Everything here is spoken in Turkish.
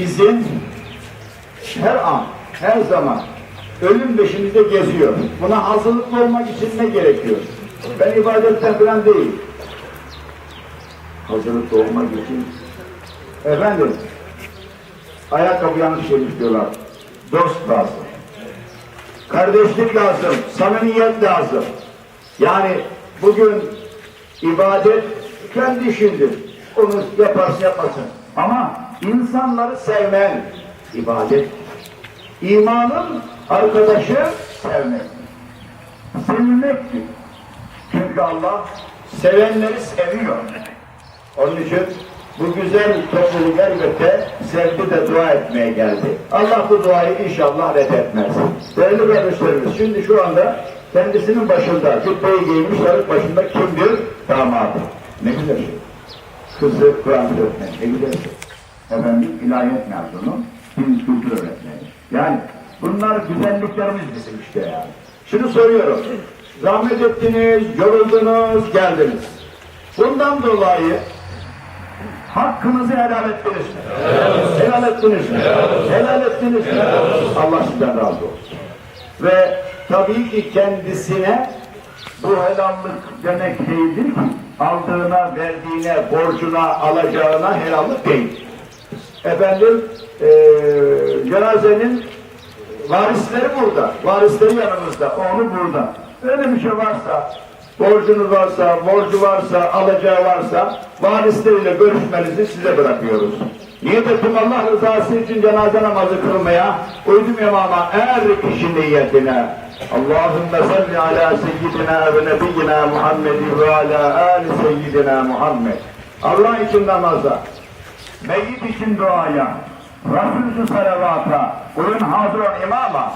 bizim her an, her zaman ölüm peşimizde geziyor. Buna hazırlıklı olmak için ne gerekiyor? Ben ibadetten falan değil. Hazırlıklı olmak için efendim ayakkabı yanlış şeymiş diyorlar. Dost lazım. Kardeşlik lazım, samimiyet lazım. Yani bugün ibadet kendi işindir. Onu yaparsın yapmasın. Ama insanları sevmen ibadet. İmanın arkadaşı sevmek. Sevilmektir. Çünkü Allah sevenleri seviyor. Onun için bu güzel topluluk elbette sevgi de dua etmeye geldi. Allah bu duayı inşallah reddetmez. Değerli kardeşlerimiz şimdi şu anda kendisinin başında cübbeyi giymiş sarık başında kimdir? Damadı. Ne güzel şey. Kızı Kur'an öğretmeni. Ne güzel şey. Efendim ilahiyat mezunu. Din kültür öğretmeni. Yani bunlar güzelliklerimiz bizim işte yani. Şimdi soruyorum. Zahmet ettiniz, yoruldunuz, geldiniz. Bundan dolayı Hakkınızı helal ettiniz mi? Helal ettiniz mi? Helal ettiniz mi? Allah sizden razı olsun. Ve tabii ki kendisine bu helallik demek değildir ki aldığına, verdiğine, borcuna, alacağına helallik değil. Efendim, eee cenazenin varisleri burada, varisleri yanımızda, onu burada. Öyle bir şey varsa, borcunuz varsa, borcu varsa, alacağı varsa, varisleriyle görüşmenizi size bırakıyoruz. Niyetim Allah rızası için cenaze namazı kılmaya, uydum imama er kişi niyetine. Allahümme salli ala seyyidina ve nebiyyina Muhammedi ve ala ali seyyidina Muhammed. Allah için namaza, Meyyit için duaya, Resulü salavata, oyun hazır imama,